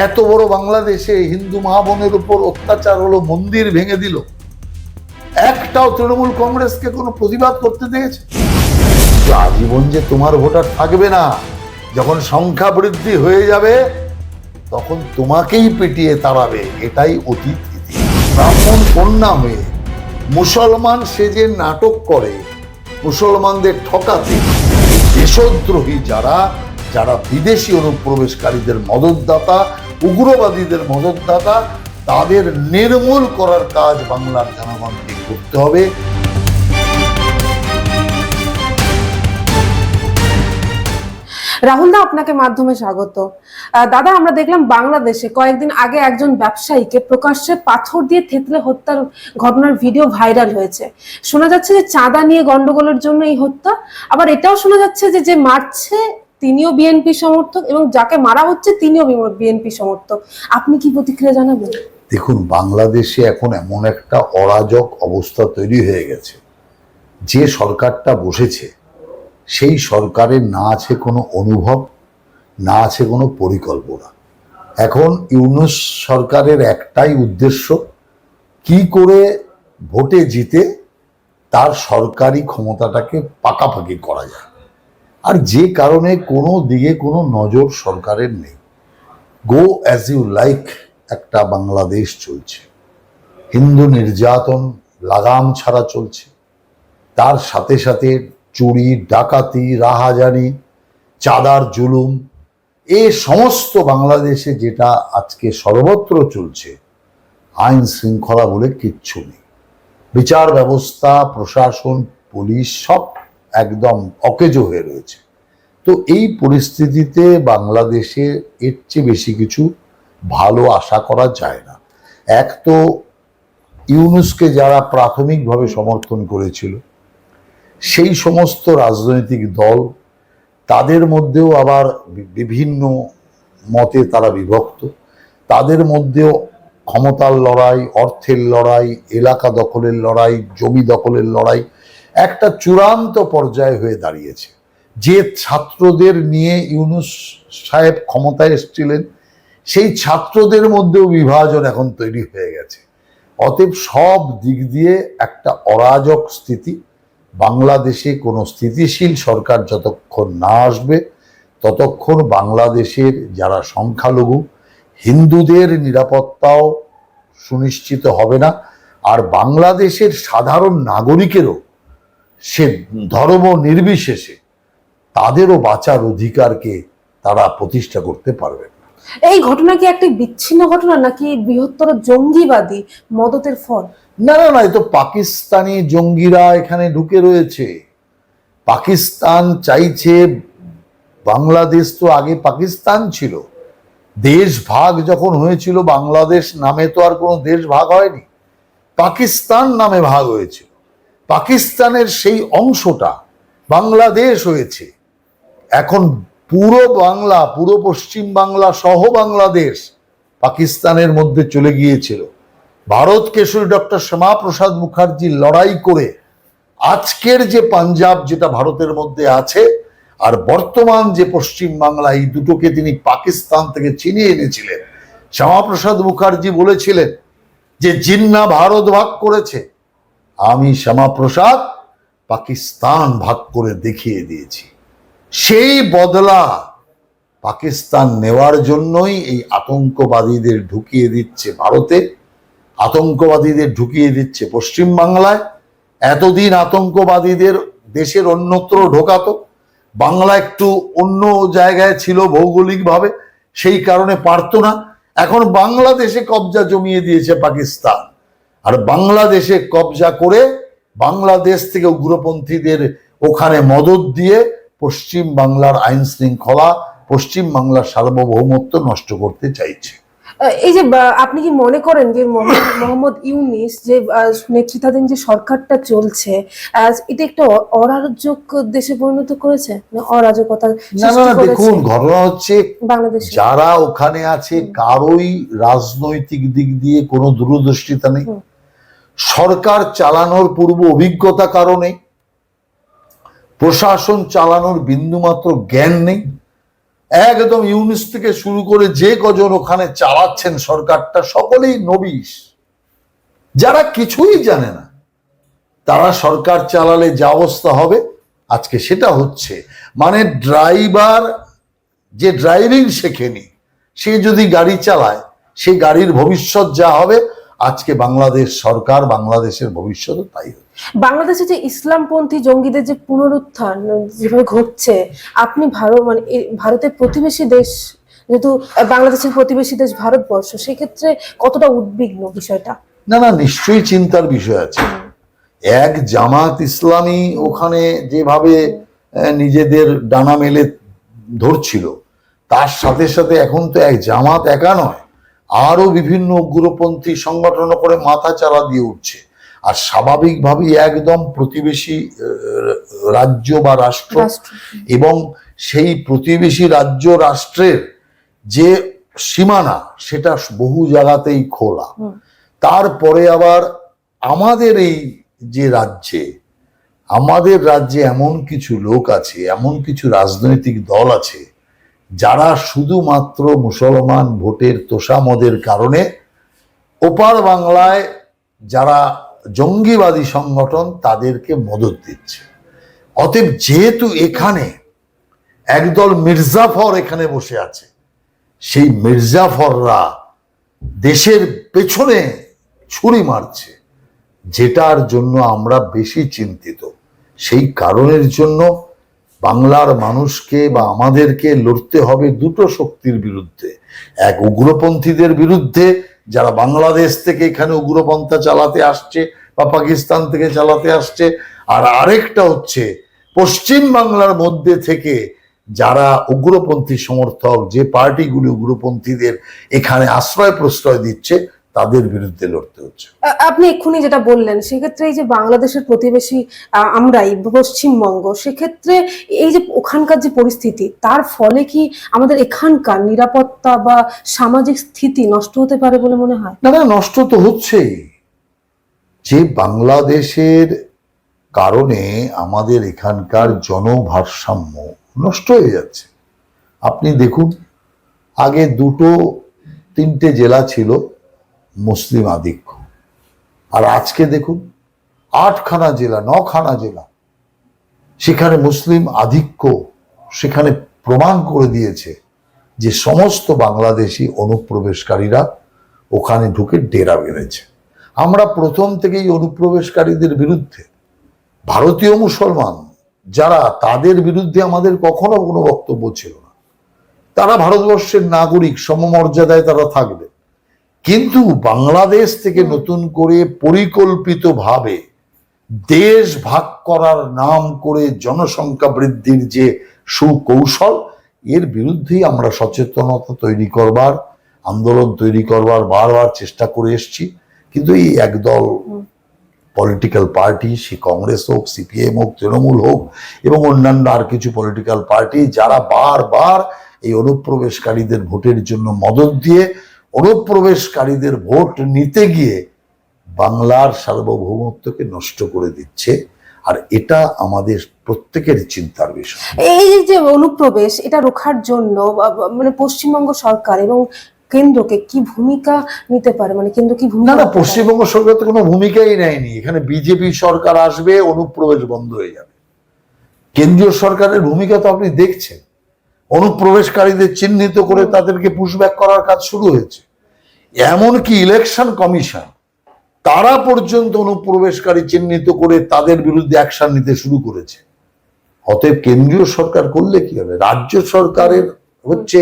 এত বড় বাংলাদেশে হিন্দু মা বোনের উপর অত্যাচার হলো, মন্দির ভেঙে দিল। একটাও তৃণমূল কংগ্রেসকে কোনো প্রতিবাদ করতে দিয়েছে? আজীবন যে তোমার ভোটার থাকবে না, যখন সংখ্যা বৃদ্ধি হয়ে যাবে, তখন তোমাকেই পেটিয়ে তাড়াবে, এটাই অতীত ব্রাহ্মণ কন্যা হয়ে মুসলমান সে যে নাটক করে, মুসলমানদের ঠকাতে দেশদ্রোহী যারা যারা বিদেশি অনুপ্রবেশকারীদের মদতদাতা উগ্রবাদীদের মদতদাতা তাদের নির্মূল করার কাজ বাংলার জনগণকে করতে হবে। রাহুল দা আপনাকে মাধ্যমে স্বাগত। দাদা, আমরা দেখলাম বাংলাদেশে কয়েকদিন আগে একজন ব্যবসায়ীকে প্রকাশ্যে পাথর দিয়ে থেতলে হত্যার ঘটনার ভিডিও ভাইরাল হয়েছে। শোনা যাচ্ছে যে চাঁদা নিয়ে গন্ডগোলের জন্য এই হত্যা, আবার এটাও শোনা যাচ্ছে যে যে মারছে তিনিও বিএনপি সমর্থক এবং যাকে মারা হচ্ছে তিনিও বিএনপি সমর্থক। আপনি কি প্রতিক্রিয়া জানাবেন? দেখুন, বাংলাদেশে এখন এমন একটা অরাজক অবস্থা তৈরি হয়ে গেছে। যে সরকারটা বসেছে, সেই সরকারের না আছে কোনো অনুভব, না আছে কোনো পরিকল্পনা। এখন ইউনুস সরকারের একটাই উদ্দেশ্য, কি করে ভোটে জিতে তার সরকারি ক্ষমতাটাকে পাকাপাকি করা যায়। আর যে কারণে কোনো দিকে কোনো নজর সরকারের নেই। গো অ্যাজ ইউ লাইক একটা বাংলাদেশ চলছে। হিন্দু নির্যাতন, লাগাম ছাড়া চলছে। তার সাথে সাথে চুরি, ডাকাতি রাহাজানি চাঁদার জুলুম, এ সমস্ত বাংলাদেশে যেটা আজকে সর্বত্র চলছে, আইন শৃঙ্খলা বলে কিচ্ছু নেই। বিচার ব্যবস্থা, প্রশাসন, পুলিশ সব একদম অকেজো হয়ে রয়েছে। তো এই পরিস্থিতিতে বাংলাদেশে এর চেয়ে বেশি কিছু ভালো আশা করা যায় না। এক তো ইউনুসকে যারা প্রাথমিকভাবে সমর্থন করেছিল, সেই সমস্ত রাজনৈতিক দল, তাদের মধ্যেও আবার বিভিন্ন মতে তারা বিভক্ত। তাদের মধ্যেও ক্ষমতার লড়াই, অর্থের লড়াই, এলাকা দখলের লড়াই, জমি দখলের লড়াই একটা চূড়ান্ত পর্যায়ে হয়ে দাঁড়িয়েছে। যে ছাত্রদের নিয়ে ইউনুস সাহেব ক্ষমতায় এসেছিলেন, সেই ছাত্রদের মধ্যেও বিভাজন এখন তৈরি হয়ে গেছে। অতএব সব দিক দিয়ে একটা অরাজক স্থিতি। বাংলাদেশে কোনো স্থিতিশীল সরকার যতক্ষণ না আসবে, ততক্ষণ বাংলাদেশের যারা সংখ্যালঘু, হিন্দুদের নিরাপত্তাও সুনিশ্চিত হবে না। আর বাংলাদেশের সাধারণ নাগরিকেরও সে ধর্ম নির্বিশেষে তাদেরও বাঁচার অধিকারকে তারা প্রতিষ্ঠা করতে পারবে না। এই ঘটনা কি একটি বিচ্ছিন্ন ঘটনা নাকি বৃহত্তর জঙ্গিবাদী মদতের ফল? না না না তো পাকিস্তানি জঙ্গিরা এখানে ঢুকে রয়েছে। পাকিস্তান চাইছে বাংলাদেশ তো আগে পাকিস্তান ছিল। দেশ ভাগ যখন হয়েছিল বাংলাদেশ নামে তো আর কোনো দেশ ভাগ হয়নি। পাকিস্তান নামে ভাগ হয়েছিল। পাকিস্তানের সেই অংশটা বাংলাদেশ হয়েছে। এখন পুরো বাংলা, পুরো পশ্চিম বাংলা সহ বাংলাদেশ পাকিস্তানের মধ্যে চলে গিয়েছিল। ভারত কেশরী ডক্টর শ্যামাপ্রসাদ মুখার্জি লড়াই করে আজকের যে পাঞ্জাব যেটা ভারতের মধ্যে আছে, আর বর্তমান যে পশ্চিম বাংলা, এই দুটোকে তিনি পাকিস্তান থেকে চিনিয়ে এনেছিলেন। শ্যামাপ্রসাদ মুখার্জি বলেছিলেন যে, জিন্না ভারত ভাগ করেছে। আমি শ্যামাপ্রসাদ পাকিস্তান ভাগ করে দেখিয়ে দিয়েছি। সেই বদলা পাকিস্তান নেওয়ার জন্যই এই আতঙ্কবাদীদের ঢুকিয়ে দিচ্ছে ভারতে, আতঙ্কবাদীদের ঢুকিয়ে দিচ্ছে পশ্চিম বাংলায়। এতদিন আতঙ্কবাদীদের দেশের অন্যত্র ঢোকাতো, বাংলা একটু অন্য জায়গায় ছিল ভৌগোলিকভাবে, সেই কারণে পারতো না। এখন বাংলাদেশে কবজা জমিয়ে দিয়েছে পাকিস্তান। আর বাংলাদেশে কবজা করে বাংলাদেশ থেকে উগ্রপন্থীদের ওখানে মদত দিয়ে পশ্চিম বাংলার আইন শৃঙ্খলা পশ্চিম বাংলার সার্বভৌমত্ব নষ্ট করতে চাইছে। এই যে আপনি কি মনে করেন যে মোহাম্মদ- ইউনিস যে নেতৃত্বাধীন যে সরকারটা চলছে এটা একটা অরাজক দেশে পরিণত করেছে? না অরাজকতা না না দেখুন ঘটনা হচ্ছে বাংলাদেশ। যারা ওখানে আছে কারোই রাজনৈতিক দিক দিয়ে কোনো দূরদৃষ্টিতা নেই। সরকার চালানোর পূর্ব অভিজ্ঞতা কারণে, প্রশাসন চালানোর বিন্দুমাত্র জ্ঞান নেই। একদম ইউনিস থেকে শুরু করে যে কজন ওখানে চালাচ্ছেন সরকারটা, সকলেই নবিশ। যারা কিছুই জানে না, তারা সরকার চালালে যা অবস্থা হবে, আজকে সেটা হচ্ছে। মানে ড্রাইভার, যে ড্রাইভিং শেখেনি, সে যদি গাড়ি চালায়, সে গাড়ির ভবিষ্যৎ যা হবে আজকে বাংলাদেশ সরকার বাংলাদেশের ভবিষ্যৎও তাই বাংলাদেশে যে ইসলামপন্থী জঙ্গিদের যে পুনরুত্থান যেভাবে ঘটছে আপনি ভারত মানে ভারতের প্রতিবেশী দেশ যেহেতু বাংলাদেশের প্রতিবেশী দেশ ভারতবর্ষ সেক্ষেত্রে কতটা উদ্বিগ্ন বিষয়টা? না না নিশ্চয়ই চিন্তার বিষয় আছে। এক জামাত ইসলামী ওখানে যেভাবে নিজেদের ডানা মেলে ধরছিল তার সাথে সাথে এখন তো এক জামাত একা নয়। আরও বিভিন্ন উগ্রপন্থী সংগঠন করে মাথা চারা দিয়ে উঠছে। আর স্বাভাবিকভাবেই একদম প্রতিবেশী রাজ্য বা রাষ্ট্র এবং সেই প্রতিবেশী রাজ্য রাষ্ট্রের যে সীমানা সেটা বহু জায়গাতেই খোলা। তারপরে আবার আমাদের এই যে রাজ্যে আমাদের রাজ্যে এমন কিছু লোক আছে এমন কিছু রাজনৈতিক দল আছে যারা শুধুমাত্র মুসলমান ভোটের তোষামদের কারণে ওপার বাংলায় যারা জঙ্গিবাদী সংগঠন তাদেরকে মদত দিচ্ছে। অতএব যেহেতু এখানে একদল মির্জাফর এখানে বসে আছে, সেই মির্জাফররা দেশের পেছনে ছুরি মারছে, যেটার জন্য আমরা বেশি চিন্তিত। সেই কারণের জন্য বাংলার মানুষকে বা আমাদেরকে লড়তে হবে দুটো শক্তির বিরুদ্ধে। এক উগ্রপন্থীদের বিরুদ্ধে, যারা বাংলাদেশ থেকে এখানে উগ্রপন্থা চালাতে আসছে বা পাকিস্তান থেকে চালাতে আসছে, আর আরেকটা হচ্ছে পশ্চিম বাংলার মধ্যে থেকে যারা উগ্রপন্থী সমর্থক, যে পার্টিগুলি উগ্রপন্থীদের এখানে আশ্রয় প্রশ্রয় দিচ্ছে তাদের বিরুদ্ধে লড়তে হচ্ছে। আপনি এক্ষুনি যেটা বললেন সেক্ষেত্রে এই যে বাংলাদেশের প্রতিবেশী আমরাই পশ্চিমবঙ্গ সেক্ষেত্রে এই যে ওখানকার যে পরিস্থিতি তার ফলে কি আমাদের এখানকার নিরাপত্তা বা সামাজিক স্থিতি নষ্ট হতে পারে বলে মনে হয়? না না নষ্ট তো হচ্ছেই। যে বাংলাদেশের কারণে আমাদের এখানকার জনভারসাম্য নষ্ট হয়ে যাচ্ছে। আপনি দেখুন আগে দুটো তিনটে জেলা ছিল মুসলিম আধিক্য। আর আজকে দেখুন, আটখানা জেলা, নখানা জেলা, সেখানে মুসলিম আধিক্য সেখানে প্রমাণ করে দিয়েছে যে সমস্ত বাংলাদেশি অনুপ্রবেশকারীরা ওখানে ঢুকে ডেরা বেড়েছে আমরা প্রথম থেকেই অনুপ্রবেশকারীদের বিরুদ্ধে, ভারতীয় মুসলমান যারা, তাদের বিরুদ্ধে আমাদের কখনো কোনো বক্তব্য ছিল না। তারা ভারতবর্ষের নাগরিক, সমমর্যাদায় তারা থাকবে। কিন্তু বাংলাদেশ থেকে নতুন করে পরিকল্পিতভাবে দেশ ভাগ করার নাম করে জনসংখ্যা বৃদ্ধির যে সুকৌশল এর বিরুদ্ধেই আমরা সচেতনতা তৈরি করবার আন্দোলন তৈরি করবার বারবার চেষ্টা করে এসেছি। কিন্তু এই একদল পলিটিক্যাল পার্টি সে কংগ্রেস হোক সিপিএম হোক তৃণমূল হোক এবং অন্যান্য আর কিছু পলিটিক্যাল পার্টি যারা বারবার এই অনুপ্রবেশকারীদের ভোটের জন্য মদত দিয়ে অনুপ্রবেশকারীদের ভোট নিতে গিয়ে বাংলার সার্বভৌমত্বকে নষ্ট করে দিচ্ছে। আর এটা আমাদের প্রত্যেকের চিন্তার বিষয়। এই যে অনুপ্রবেশ এটা রোখার জন্য মানে পশ্চিমবঙ্গ সরকার এবং কেন্দ্রকে কি ভূমিকা নিতে পারে? মানে কেন্দ্র কি ভূমিকা না পশ্চিমবঙ্গ সরকার তো কোনো ভূমিকাই নেয়নি। এখানে বিজেপি সরকার আসবে অনুপ্রবেশ বন্ধ হয়ে যাবে। কেন্দ্রীয় সরকারের ভূমিকা তো আপনি দেখছেন। অনুপ্রবেশকারীদের চিহ্নিত করে তাদেরকে পুশব্যাক করার কাজ শুরু হয়েছে। এমনকি ইলেকশন কমিশন তারা পর্যন্ত অনুপ্রবেশকারী চিহ্নিত করে তাদের বিরুদ্ধে অ্যাকশন নিতে শুরু করেছে। অতএব কেন্দ্রীয় সরকার করলে কি হবে? রাজ্য সরকারের হচ্ছে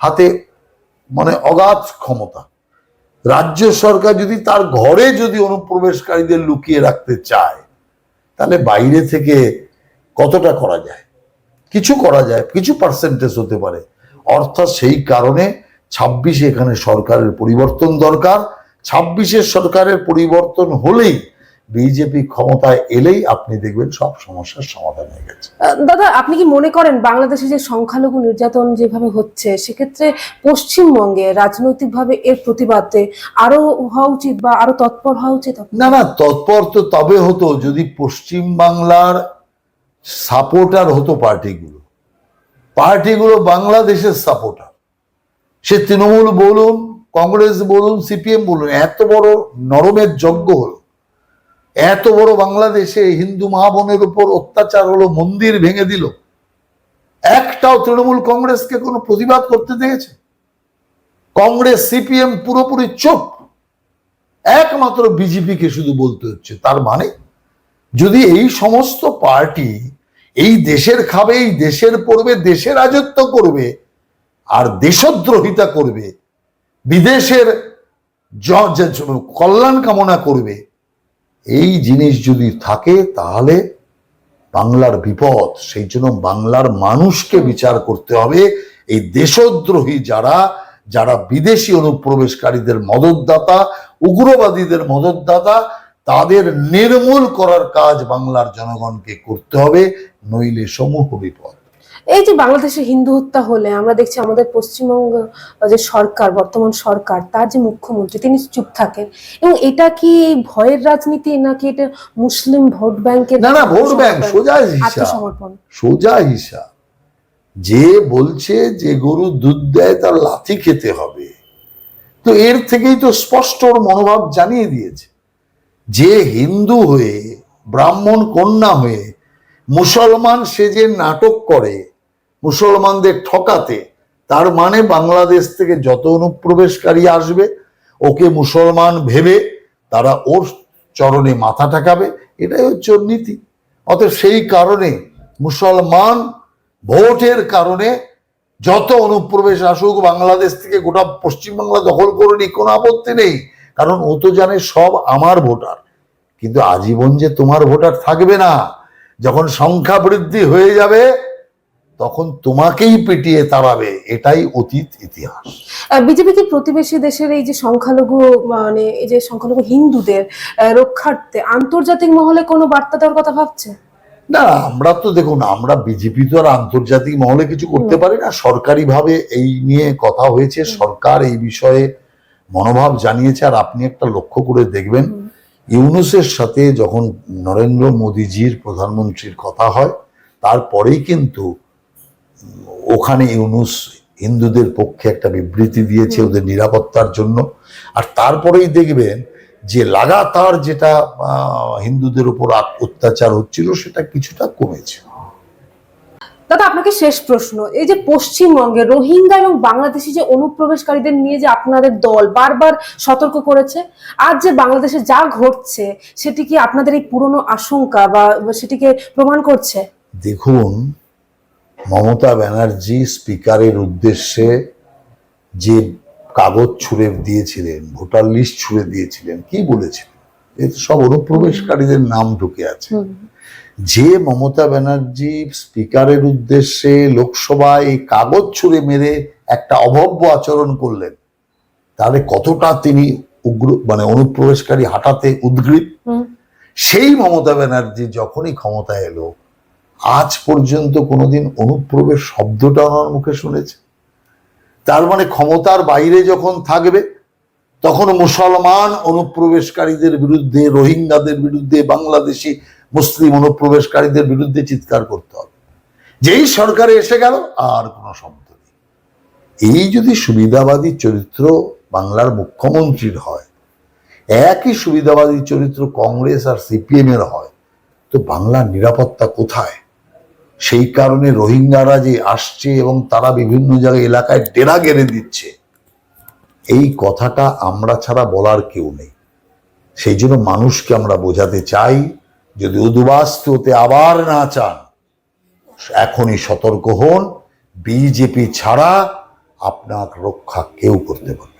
হাতে মানে অগাধ ক্ষমতা। রাজ্য সরকার যদি তার ঘরে যদি অনুপ্রবেশকারীদের লুকিয়ে রাখতে চায়, তাহলে বাইরে থেকে কতটা করা যায়? কিছু করা যায় কিছু পার্সেন্টেজ হতে পারে। অর্থাৎ সেই কারণে ছাব্বিশে এখানে সরকারের পরিবর্তন দরকার। ছাব্বিশের সরকারের পরিবর্তন হলেই বিজেপি ক্ষমতায় এলেই আপনি দেখবেন সব সমস্যার সমাধান হয়ে গেছে। দাদা আপনি কি মনে করেন বাংলাদেশে যে সংখ্যালঘু নির্যাতন যেভাবে হচ্ছে সেক্ষেত্রে পশ্চিমবঙ্গে রাজনৈতিকভাবে এর প্রতিবাদে আরও হওয়া উচিত বা আরও তৎপর হওয়া উচিত? না না তৎপর তো তবে হতো। যদি পশ্চিম বাংলার সাপোর্টার হতো পার্টিগুলো। পার্টিগুলো বাংলাদেশের সাপোর্টার। সে তৃণমূল বলুন, কংগ্রেস বলুন, সিপিএম বলুন, এত বড় নরমের যজ্ঞ হলো। এত বড় বাংলাদেশে হিন্দু মা বোনের উপর অত্যাচার হলো, মন্দির ভেঙে দিল। একটাও তৃণমূল কংগ্রেসকে কোনো প্রতিবাদ করতে দিয়েছে কংগ্রেস, সিপিএম পুরোপুরি চুপ। একমাত্র বিজেপিকে শুধু বলতে হচ্ছে, তার মানে যদি এই সমস্ত পার্টি এই দেশের খাবে, এই দেশের পড়বে, দেশে রাজত্ব করবে, আর দেশদ্রোহিতা করবে, বিদেশের কল্যাণ কামনা করবে। এই জিনিস যদি থাকে, তাহলে বাংলার বিপদ, সেই জন্য বাংলার মানুষকে বিচার করতে হবে। এই দেশদ্রোহী যারা যারা বিদেশি অনুপ্রবেশকারীদের মদতদাতা, উগ্রবাদীদের মদতদাতা তাদের নির্মূল করার কাজ বাংলার জনগণকে করতে হবে নইলে সমূহ বিপদ। এই যে বাংলাদেশে হিন্দু হত্যা হলে আমরা দেখছি আমাদের পশ্চিমবঙ্গ যে সরকার বর্তমান সরকার তার যে মুখ্যমন্ত্রী তিনি চুপ থাকেন। এবং এটা কি ভয়ের রাজনীতি নাকি এটা মুসলিম ভোট ব্যাংকের না না ভোট ব্যাংক সোজা হিসাব। সোজা হিসাব। যে বলছে যে গরু দুধ দেয় তার লাথি খেতে হবে। তো এর থেকেই তো স্পষ্ট ওর মনোভাব জানিয়ে দিয়েছে। যে হিন্দু হয়ে, ব্রাহ্মণ কন্যা হয়ে, মুসলমান সে যে নাটক করে, মুসলমানদের ঠকাতে, তার মানে বাংলাদেশ থেকে যত অনুপ্রবেশকারী আসবে, ওকে মুসলমান ভেবে তারা ওর চরণে মাথা ঠাকাবে, এটাই হচ্ছে নীতি। অতএব সেই কারণে মুসলমান ভোটের কারণে যত অনুপ্রবেশ আসুক, বাংলাদেশ থেকে গোটা পশ্চিমবাংলা দখল করে নি কোনো আপত্তি নেই। কারণ ও তো জানে সব আমার ভোটার। কিন্তু আজীবন যে তোমার ভোটার থাকবে না যখন সংখ্যা বৃদ্ধি হয়ে যাবে তখন তোমাকেই পিটিয়ে তাড়াবে। এটাই অতীত ইতিহাস। বিজেপি কি প্রতিবেশী দেশের এই যে সংখ্যালঘু মানে এই যে সংখ্যালঘু হিন্দুদের রক্ষার্থে আন্তর্জাতিক মহলে কোনো বার্তা দেওয়ার কথা ভাবছে? না আমরা তো দেখুন আমরা বিজেপি তো আর আন্তর্জাতিক মহলে কিছু করতে পারি না। সরকারিভাবে এই নিয়ে কথা হয়েছে। সরকার এই বিষয়ে মনোভাব জানিয়েছে আর আপনি একটা লক্ষ্য করে দেখবেন ইউনুসের সাথে যখন নরেন্দ্র মোদীজির প্রধানমন্ত্রীর কথা হয় তারপরেই কিন্তু ওখানে ইউনুস হিন্দুদের পক্ষে একটা বিবৃতি দিয়েছে ওদের নিরাপত্তার জন্য। আর তারপরেই দেখবেন যে লাগাতার যেটা হিন্দুদের উপর অত্যাচার হচ্ছিল সেটা কিছুটা কমেছে। দাদা আপনাকে শেষ প্রশ্ন। এই যে পশ্চিমবঙ্গে রোহিঙ্গা এবং বাংলাদেশি যে অনুপ্রবেশকারীদের নিয়ে যে আপনাদের দল বারবার সতর্ক করেছে আজ যে বাংলাদেশে যা ঘটছে সেটি কি আপনাদের এই পুরনো আশঙ্কা বা সেটিকে প্রমাণ করছে? দেখুন মমতা ব্যানার্জি স্পিকারের উদ্দেশ্যে যে কাগজ ছুঁড়ে দিয়েছিলেন ভোটার লিস্ট ছুঁড়ে দিয়েছিলেন কি বলেছিলেন? এতে সব অনুপ্রবেশকারীদের নাম ঢুকে আছে। যে মমতা ব্যানার্জি স্পিকারের উদ্দেশ্যে লোকসভায় এই কাগজ ছুঁড়ে মেরে একটা অভব্য আচরণ করলেন তাহলে কতটা তিনি উগ্র মানে অনুপ্রবেশকারী হাঁটাতে উদ্গ্রীব? সেই মমতা ব্যানার্জি যখনই ক্ষমতা এলো আজ পর্যন্ত কোনোদিন অনুপ্রবেশ শব্দটা ওনার মুখে শুনেছে। তার মানে ক্ষমতার বাইরে যখন থাকবে তখন মুসলমান অনুপ্রবেশকারীদের বিরুদ্ধে রোহিঙ্গাদের বিরুদ্ধে বাংলাদেশি মুসলিম অনুপ্রবেশকারীদের বিরুদ্ধে চিৎকার করতে হবে। যেই সরকারে এসে গেল, আর কোনো শব্দ নেই। এই যদি সুবিধাবাদী চরিত্র বাংলার মুখ্যমন্ত্রীর হয়, একই সুবিধাবাদী চরিত্র কংগ্রেস আর সিপিএম এর হয়, তো বাংলার নিরাপত্তা কোথায়? সেই কারণে রোহিঙ্গারা যে আসছে এবং তারা বিভিন্ন জায়গায় এলাকায় ডেরা গেড়ে দিচ্ছে, এই কথাটা আমরা ছাড়া বলার কেউ নেই। সেই জন্য মানুষকে আমরা বোঝাতে চাই যদি উদ্বাস্তু হতে আবার না চান, এখনই সতর্ক হন বিজেপি ছাড়া আপনার রক্ষা কেউ করতে পারে।